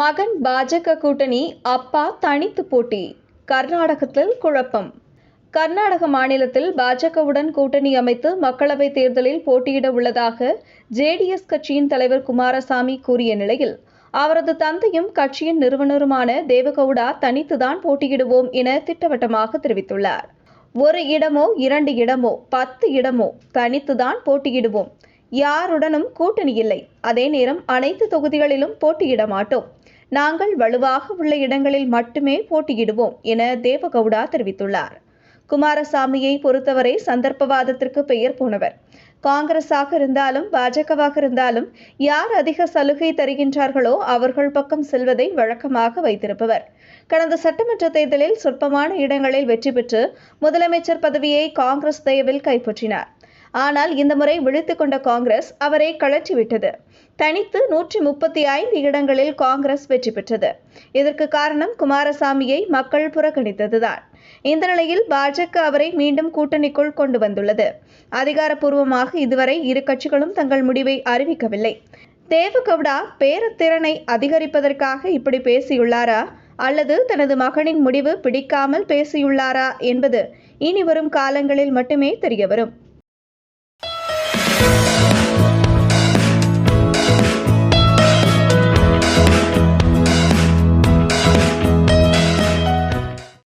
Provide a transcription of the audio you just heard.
மகன் பாஜக கூட்டணி அப்பா தனித்து போட்டி. கர்நாடகத்தில் குழப்பம். கர்நாடக மாநிலத்தில் பாஜகவுடன் கூட்டணி அமைத்து மக்களவைத் தேர்தலில் போட்டியிட உள்ளதாக ஜேடிஎஸ் கட்சியின் தலைவர் குமாரசாமி கூறிய நிலையில் அவரது தந்தையும் கட்சியின் நிறுவனருமான தேவகவுடா தனித்துதான் போட்டியிடுவோம் என திட்டவட்டமாக தெரிவித்துள்ளார். ஒரு இடமோ இரண்டு இடமோ பத்து இடமோ தனித்துதான் போட்டியிடுவோம். யாருடனும் கூட்டணி இல்லை. அதே நேரம் அனைத்து தொகுதிகளிலும் போட்டியிட மாட்டோம். நாங்கள் வலுவாக உள்ள இடங்களில் மட்டுமே போட்டியிடுவோம் என தேவகவுடா தெரிவித்துள்ளார். குமாரசாமியை பொறுத்தவரை சந்தர்ப்பவாதத்திற்கு பெயர் போனவர். காங்கிரஸாக இருந்தாலும் பாஜகவாக இருந்தாலும் யார் அதிக சலுகை தருகின்றார்களோ அவர்கள் பக்கம் செல்வதை வழக்கமாக வைத்திருப்பவர். கடந்த சட்டமன்ற தேர்தலில் சொற்பமான இடங்களில் வெற்றி பெற்று முதலமைச்சர் பதவியை காங்கிரஸ் தயவில் கைப்பற்றினார். ஆனால் இந்த முறை விழித்து கொண்ட காங்கிரஸ் அவரை கழற்றிவிட்டது தனித்து நூற்றி முப்பத்தி ஐந்து இடங்களில் காங்கிரஸ் வெற்றி பெற்றது. இதற்கு காரணம் குமாரசாமியை மக்கள் புறக்கணித்ததுதான். இந்த நிலையில் பாஜக அவரை மீண்டும் கூட்டணிக்குள் கொண்டு வந்துள்ளது. அதிகாரப்பூர்வமாக இதுவரை இரு கட்சிகளும் தங்கள் முடிவை அறிவிக்கவில்லை. தேவகவுடா பேரத்திறனை அதிகரிப்பதற்காக இப்படி பேசியுள்ளாரா? அல்லது தனது மகனின் முடிவு பிடிக்காமல் பேசியுள்ளாரா என்பது இனி வரும் காலங்களில் மட்டுமே தெரியவரும்